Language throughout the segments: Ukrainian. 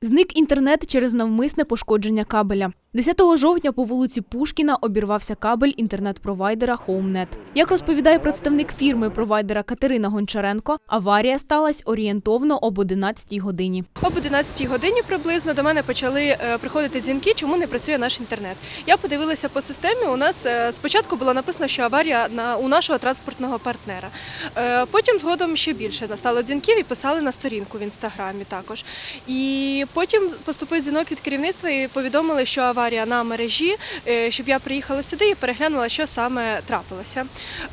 Зник інтернет через навмисне пошкодження кабеля. 10 жовтня по вулиці Пушкіна обірвався кабель інтернет-провайдера HomeNet. Як розповідає представник фірми провайдера Катерина Гончаренко, аварія сталася орієнтовно об 11 годині. Об 11 годині приблизно до мене почали е, приходити дзвінки, чому не працює наш інтернет. Я подивилася по системі. У нас е, спочатку було написано, що аварія на у нашого транспортного партнера. Е, Потім згодом ще більше настало дзвінків і писали на сторінку в інстаграмі також. І потім поступив дзвінок від керівництва і повідомили, що аварія на мережі, е, щоб я приїхала сюди і переглянула, що саме трапилося.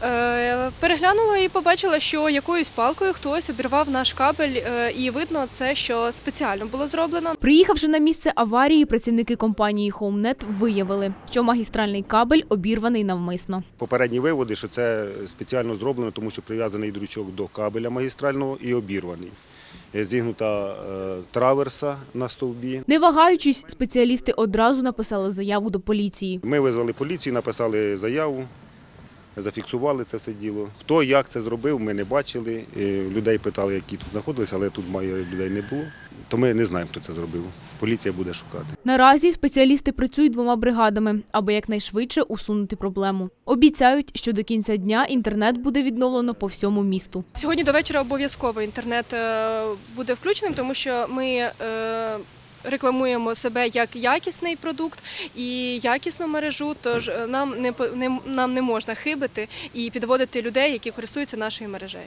Е, Переглянула і побачила, що якоюсь палкою хтось обірвав наш кабель, е, і видно це, що спеціально було зроблено. Приїхавши на місце аварії, працівники компанії HomeNet виявили, що магістральний кабель обірваний навмисно. Попередні виводи, що це спеціально зроблено, тому що прив'язаний дрючок до кабеля магістрального і обірваний. Е, Зігнута е, траверса на стовбі. Не вагаючись, спеціалісти одразу написали заяву до поліції. Ми визвали поліцію, написали заяву, зафіксували це все діло. Хто як це зробив, ми не бачили. Е, Людей питали, які тут знаходилися, але тут людей не було. То ми не знаємо, хто це зробив. Поліція буде шукати. Наразі спеціалісти працюють двома бригадами, аби якнайшвидше усунути проблему. Обіцяють, що до кінця дня інтернет буде відновлено по всьому місту. Сьогодні до вечора обов'язково інтернет е, буде включеним, тому що ми е, рекламуємо себе як якісний продукт і якісну мережу. Тож е, нам не нам не можна хибити і підводити людей, які користуються нашою мережею.